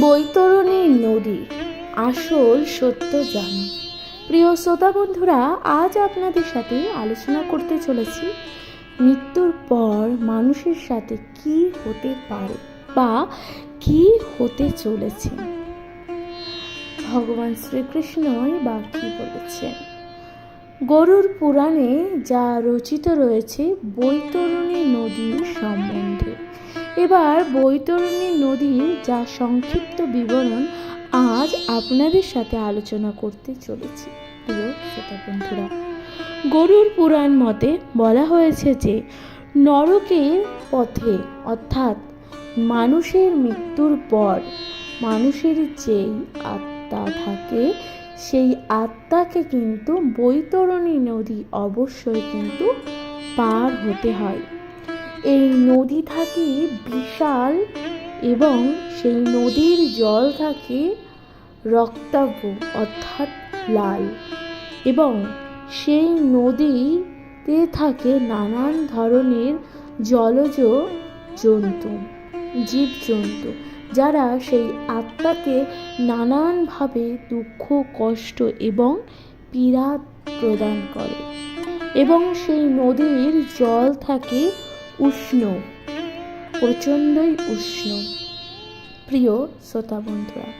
বৈতরণী নদী। আসল সত্য জানো। প্রিয় শ্রোতা বন্ধুরা, আজ আপনাদের সাথে আলোচনা করতে চলেছি মৃত্যুর পর মানুষের সাথে কি হতে পারে বা কি হতে চলেছে। ভগবান শ্রীকৃষ্ণই বা কি বলেছেন? গরুর পুরাণে যা রচিত রয়েছে, বৈতরণী নদীর সম্বন্ধে। এবার বৈতরণী নদীর যা সংক্ষিপ্ত বিবরণ, আজ আপনাদের সাথে আলোচনা করতে চলেছি। প্রিয় শ্রোতা বন্ধুরা, গরুর পুরাণ মতে বলা হয়েছে যে, নরকের পথে, অর্থাৎ মানুষের মৃত্যুর পর মানুষের যেই আত্মা থাকে, সেই আত্মাকে কিন্তু বৈতরণী নদী অবশ্যই কিন্তু পার হতে হয়। এই নদী থাকে বিশাল এবং সেই নদীর জল থাকে রক্তাভ অর্থাৎ লাল। এবং সেই নদীতে থাকে নানান ধরনের জলজ জন্তু, জীবজন্তু, যারা সেই আত্মাকে নানানভাবে দুঃখ, কষ্ট এবং পীড়া প্রদান করে। এবং সেই নদীর জল থাকে উষ্ণ, প্রচণ্ডই উষ্ণ। প্রিয় শ্রোতা বন্ধুরা,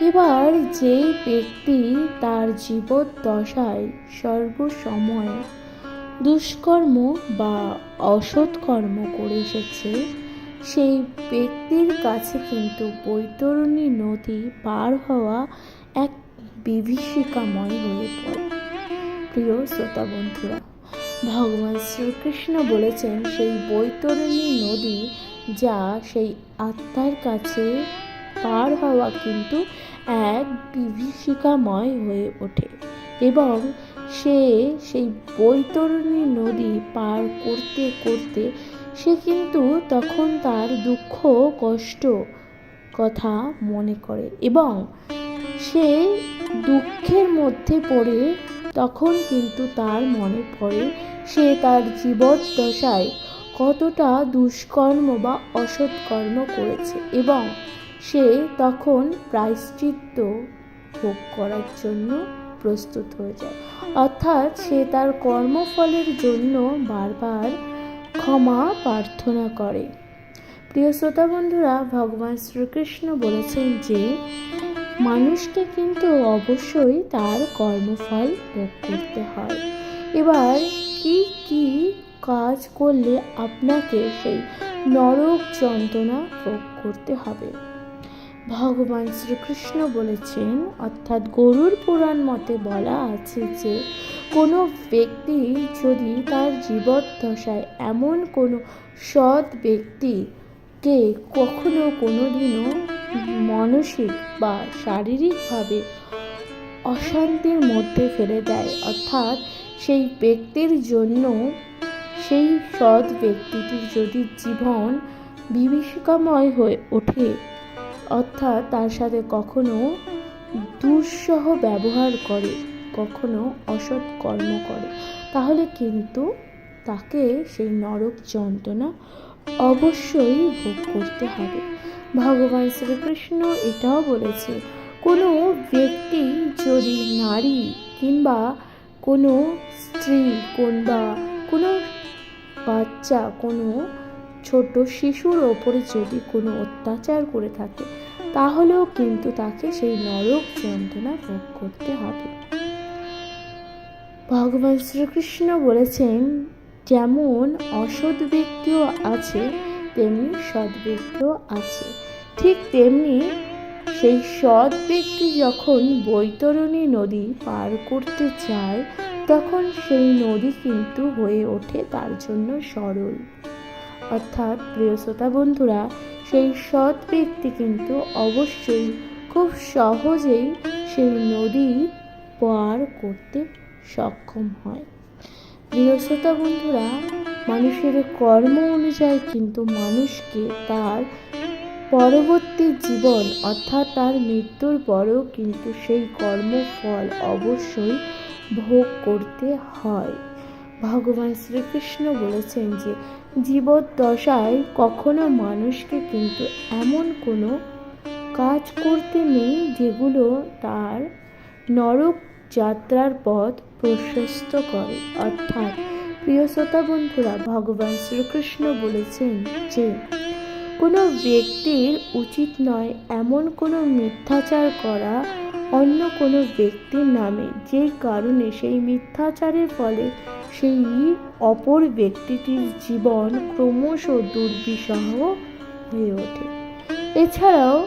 এবার যে ব্যক্তি তার জীবদ্দশায় সর্বসময় দুষ্কর্ম বা অসৎকর্ম করে এসেছে, সেই ব্যক্তির কাছে কিন্তু বৈতরণী নদী পার হওয়া এক বিভীষিকাময় হয়ে পড়ে। প্রিয় শ্রোতা বন্ধুরা ভগবান শ্রীকৃষ্ণ বলেছেন, সেই বৈতরণী নদী যা সেই আত্মার কাছে পার হওয়া কিন্তু এক বিভীষিকাময় হয়ে ওঠে এবং সে সেই বৈতরণী নদী পার করতে করতে সে কিন্তু তখন তার দুঃখ, কষ্ট কথা মনে করে এবং সে দুঃখের মধ্যে পড়ে তখন কিন্তু তার মনে পড়ে, সে তার জীবদ্দশায় কতটা দুষ্কর্ম বা অসৎকর্ম করেছে এবং সে তখন প্রায়শ্চিত্ত ভোগ করার জন্য প্রস্তুত হয়ে যায়। অর্থাৎ সে তার কর্মফলের জন্য বারবার ক্ষমা প্রার্থনা করে। প্রিয় শ্রোতা বন্ধুরা, ভগবান শ্রীকৃষ্ণ বলেছেন যে মানুষকে কিন্তু অবশ্যই তার কর্মফল ভোগ করতে হয়। এবার কি কি কাজ করলে আপনাকে সেই নরক যন্ত্রণা ভোগ করতে হবে? ভগবান শ্রীকৃষ্ণ বলেছেন, অর্থাৎ গরুর পুরাণ মতে বলা আছে যে, কোনো ব্যক্তি যদি তার জীবদ্দশায় এমন কোনো সৎ ব্যক্তিকে কখনো কোনো দিনও মানসিক বা শারীরিকভাবে অশান্তির মধ্যে ফেলে দেয়। অর্থাৎ সেই ব্যক্তির জন্য, সেই সৎ ব্যক্তিটির যদি জীবন বিভীষিকাময় হয়ে ওঠে, অর্থাৎ তার সাথে কখনো দুঃসহ ব্যবহার করে, কখনো অসৎ কর্ম করে, তাহলে কিন্তু তাকে সেই নরক যন্ত্রণা অবশ্যই ভোগ করতে হবে। ভগবান শ্রীকৃষ্ণ এটাও বলেছে, কোনো ব্যক্তি যদি নারী কিংবা কোনো স্ত্রী কিংবা কোনো বাচ্চা, কোনো ছোট শিশুর ওপরে যদি কোনো অত্যাচার করে থাকে, তাহলেও কিন্তু তাকে সেই নরক যন্ত্রণা ভোগ করতে হবে। ভগবান শ্রীকৃষ্ণ বলেছেন, যেমন অসৎ ব্যক্তিও আছে, তেমনি সৎ ব্যক্তিও আছে। ঠিক তেমনি সেই সৎ ব্যক্তি যখন বৈতরণী নদী পার করতে চায়, তখন সেই নদী কিন্তু হয়ে ওঠে তার জন্য সরল। অর্থাৎ প্রিয় শ্রোতা বন্ধুরা, সেই সৎ ব্যক্তি কিন্তু অবশ্যই খুব সহজেই সেই নদী পার করতে সক্ষম হয়। প্রিয় শ্রোতা বন্ধুরা, মানুষের কর্ম অনুযায়ী কিন্তু মানুষকে তার পরবর্তী জীবন, অর্থাৎ তার মৃত্যুর পরেও কিন্তু সেই কর্মফল অবশ্যই ভোগ করতে হয়। ভগবান শ্রীকৃষ্ণ বলেছেন যে, জীবদ্দশায় কখনো মানুষকে কিন্তু এমন কোনো কাজ করতে নেই যেগুলো তার নরক যাত্রার পথ প্রশস্ত করে। অর্থাৎ, প্রিয় শ্রোতা বন্ধুরা, ভগবান শ্রীকৃষ্ণ বলেছেন যে কোনো ব্যক্তির উচিত নয় এমন কোনো মিথ্যাচার করা অন্য কোনো ব্যক্তির নামে, যে কারণে সেই মিথ্যাচারের ফলে সেই অপর ব্যক্তিটির জীবন ক্রমশ দুর্বিষহ হয়ে ওঠে। এছাড়াও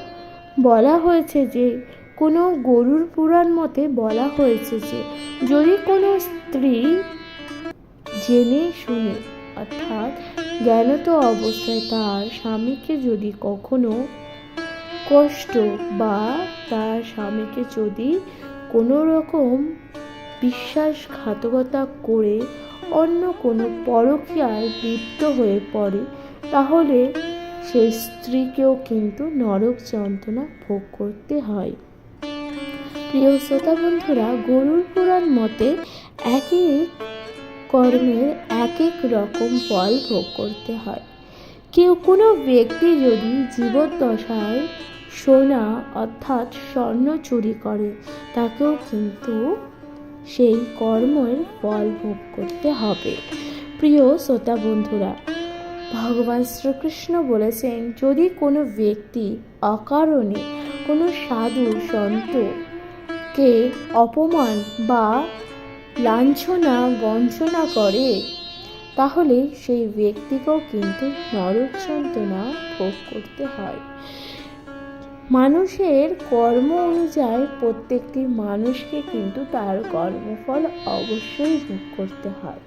বলা হয়েছে যে, কোনো গরুর পুরাণ মতে বলা হয়েছে যে, যদি কোনো স্ত্রী জেনে শুনে অর্থাৎ জ্ঞানত অবস্থায় তার স্বামীকে যদি কখনো কষ্ট বা তার স্বামীকে যদি কোনো রকম বিশ্বাসঘাতকতা করে অন্য কোনো পরকীয়ায় লিপ্ত হয়ে পড়ে, তাহলে সেই স্ত্রীকেও কিন্তু নরক যন্ত্রণা ভোগ করতে হয়। প্রিয় শ্রোতা বন্ধুরা, গরুর পুরাণ মতে একই কর্মের এক এক রকম ফল ভোগ করতে হয়। কেউ কোনো ব্যক্তি যদি জীবদ্দশায় সোনা অর্থাৎ স্বর্ণ চুরি করে, তাকেও কিন্তু সেই কর্মের ফল ভোগ করতে হবে। প্রিয় শ্রোতা বন্ধুরা, ভগবান শ্রীকৃষ্ণ বলেছেন, যদি কোনো ব্যক্তি অকারণে কোনো সাধু সন্তকে অপমান বা লাঞ্ছনা গঞ্জনা করে, তাহলে সেই ব্যক্তিকেও কিন্তু নরক যন্ত্রণা ভোগ করতে হয়। মানুষের কর্ম অনুযায়ী প্রত্যেকটি মানুষকে কিন্তু তার কর্মফল অবশ্যই ভোগ করতে হয়।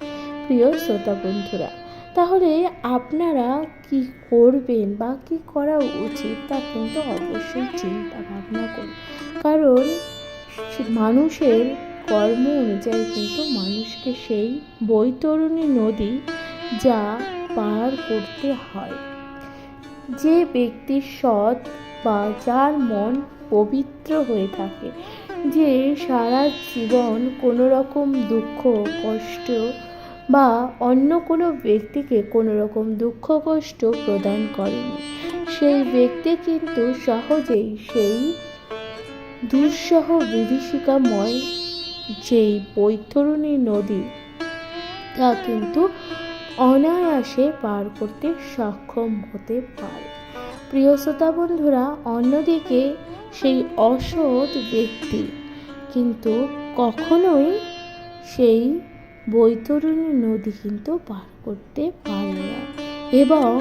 প্রিয় শ্রোতা বন্ধুরা, তাহলে আপনারা কি করবেন বা কি করা উচিত তা কিন্তু অবশ্যই চিন্তা ভাবনা করুন। কারণ মানুষের কর্ম অনুযায়ী কিন্তু মানুষকে সেই বৈতরণী নদী যা পার করতে হয়। যে ব্যক্তি সৎ বা যার মন পবিত্র হয়ে থাকে, যে সারা জীবন কোনো রকম দুঃখ, কষ্ট বা অন্য কোনো ব্যক্তিকে কোনো রকম দুঃখ, কষ্ট প্রদান করেনি। সেই ব্যক্তি কিন্তু সহজেই সেই দুঃসহ বিভীষিকাময় যেই বৈতরণী নদী, তা কিন্তু অনায়াসে পার করতে সক্ষম হতে পারে। প্রিয় শ্রোতা বন্ধুরা, অন্যদিকে সেই অসৎ ব্যক্তি কিন্তু কখনোই সেই বৈতরণী নদী কিন্তু পার করতে পারে না। এবং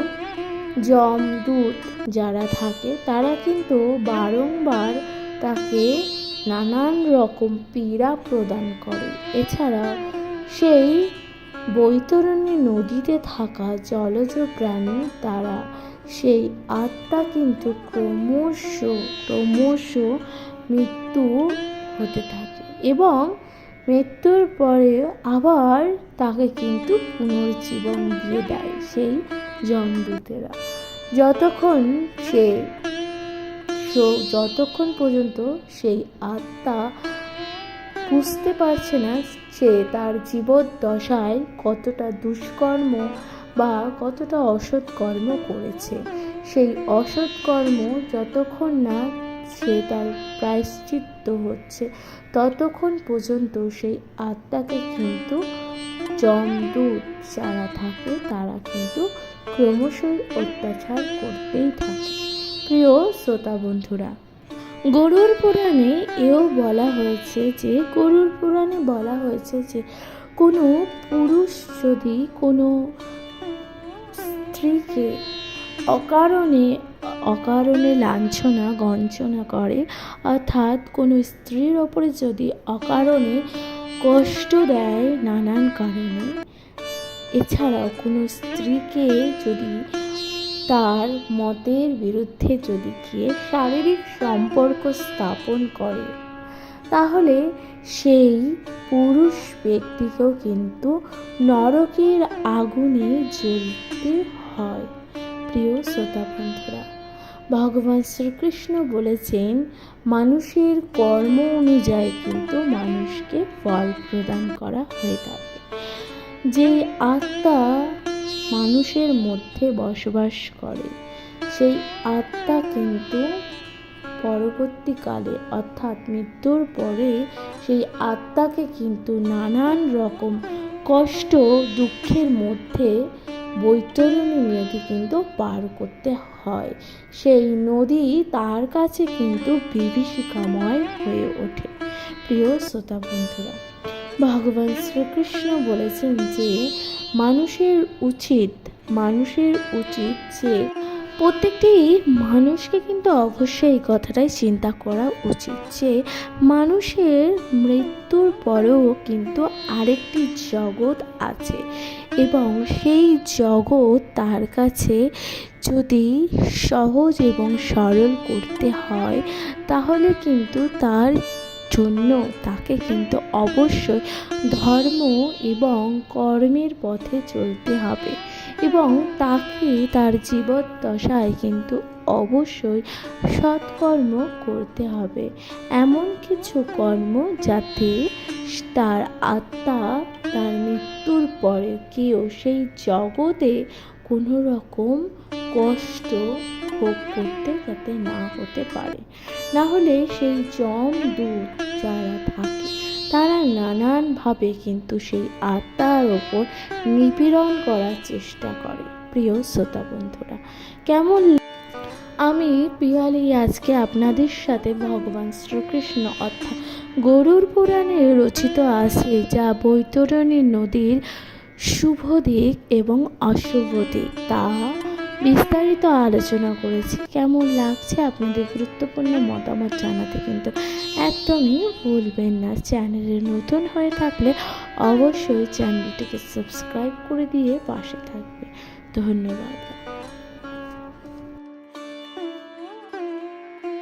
যমদূত যারা থাকে, তারা কিন্তু বারংবার তাকে নানান রকম পীড়া প্রদান করে। এছাড়া সেই বৈতরণী নদীতে থাকা জলজ প্রাণী তারা সেই আত্মা কিন্তু ক্রমশ ক্রমশ মৃত্যু হতে থাকে এবং মৃত্যুর পরে আবার তাকে কিন্তু পুনর্জীবন দিয়ে দেয় সেই জমদূতেরা। যতক্ষণ সে যতক্ষণ পর্যন্ত সেই আত্মা বুঝতে পারছে না সে তার জীবদ্দশায় কতটা দুষ্কর্ম বা কতটা অসৎ কর্ম করেছে। সেই অসৎ কর্ম যতক্ষণ না সে তার প্রায়শ্চিত্ত হচ্ছে, ততক্ষণ পর্যন্ত সেই আত্মাকে কিন্তু যমদূত যারা থাকে তারা কিন্তু ক্রমশই অত্যাচার করতেই থাকে। প্রিয় শ্রোতা বন্ধুরা, গরুর পুরাণে এও বলা হয়েছে যে, গরুর পুরাণে বলা হয়েছে যে, কোনো পুরুষ যদি কোনো স্ত্রীকে অকারণে অকারণে লাঞ্ছনা গঞ্চনা করে, অর্থাৎ কোনো স্ত্রীর ওপরে যদি অকারণে কষ্ট দেয় নানান কারণে, এছাড়াও কোনো স্ত্রীকে যদি তার মতের বিরুদ্ধে যদি গিয়ে শারীরিক সম্পর্ক স্থাপন করে, তাহলে সেই পুরুষ ব্যক্তিকেও কিন্তু নরকের আগুনে জ্বলতে হয়। প্রিয় শ্রোতা বন্ধুরা, ভগবান শ্রীকৃষ্ণ বলেছেন, মানুষের কর্ম অনুযায়ী কিন্তু মানুষকে ফল প্রদান করা হয়ে থাকে। যে আত্মা মানুষের মধ্যে বসবাস করে। সেই আত্মা কিন্তু পরবর্তীকালে, অর্থাৎ মৃত্যুর পরে, সেই আত্মাকে কিন্তু নানান রকম কষ্ট, দুঃখের মধ্যে বৈতরণী নদী কিন্তু পার করতে হয়। সেই নদী তার কাছে কিন্তু বিভীষিকাময় হয়ে ওঠে। প্রিয় শ্রোতা বন্ধুরা, ভগবান শ্রীকৃষ্ণ বলেছেন যে মানুষের উচিত মানুষের উচিত যে প্রত্যেকটি মানুষকে কিন্তু অবশ্যই এই কথাটাই চিন্তা করা উচিত যে মানুষের মৃত্যুর পরেও কিন্তু আরেকটি জগৎ আছে এবং সেই জগৎ তার কাছে যদি সহজ এবং সরল করতে হয়, তাহলে কিন্তু তার জন্য তাকে কিন্তু অবশ্যই ধর্ম এবং কর্মের পথে চলতে হবে এবং তাকে তার জীবদ্দশায় কিন্তু অবশ্যই সৎকর্ম করতে হবে। এমন কিছু কর্ম যাতে তার আত্মা তার মৃত্যুর পরে কেউ সেই জগতে কোনো রকম কষ্ট ভোগ করতে যাতে না হতে পারে। না হলে সেই যম দূত যারা থাকে, তারা নানানভাবে কিন্তু সেই আত্মার ওপর নিপীড়ন করার চেষ্টা করে। প্রিয় শ্রোতা বন্ধুরা, কেমন আমি পিয়ালি আজকে আপনাদের সাথে ভগবান শ্রীকৃষ্ণ অর্থাৎ গরুর পুরাণে রচিত আছে যা বৈতরণী নদীর শুভ দিক এবং অশুভ দিক। তা বিস্তারিত আলোচনা করেছি। কেমন লাগছে আপনাদের গুরুত্বপূর্ণ মতামত জানাতে কিন্তু একদমই ভুলবেন না। চ্যানেলে নতুন হয়ে থাকলে অবশ্যই চ্যানেলটিকে সাবস্ক্রাইব করে দিয়ে পাশে থাকবে ধন্যবাদ।